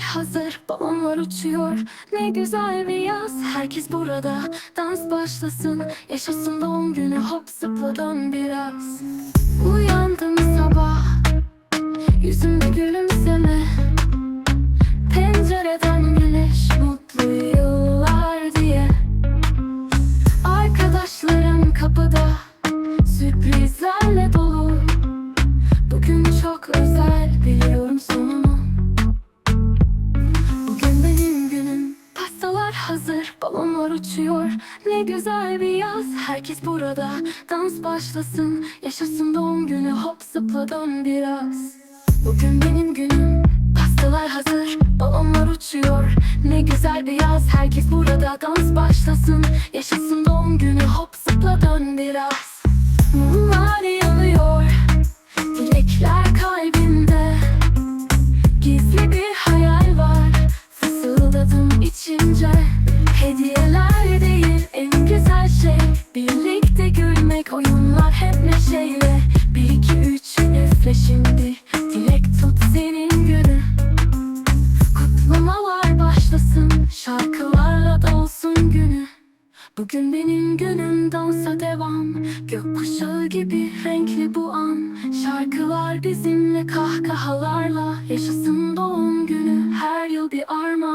hazır, balonlar uçuyor. Ne güzel bir yaz, herkes burada Dans başlasın, yaşasın doğum günü Hop zıpla dön biraz. Uyandım sabah Yüzümde balonlar uçuyor. Ne güzel bir yaz. Herkes burada. Dans başlasın. Yaşasın doğum günü. Hop zıpla dön biraz. Bugün benim günüm. Pastalar hazır. Balonlar uçuyor. Ne güzel bir yaz. Herkes burada. Dans başlasın. Yaşasın doğum günü. Hop zıpla dön biraz Hediyeler değil en güzel şey. Birlikte gülmek oyunlar hep neşeyle. Bir iki üç üfle şimdi. Dilek tut senin günün Kutlamalar başlasın. Şarkılarla dolsun günü. Bugün benim günüm dansa devam. Gökkuşağı gibi renkli bu an. Şarkılar bizimle kahkahalarla. Yaşasın doğum günü her yıl bir armağan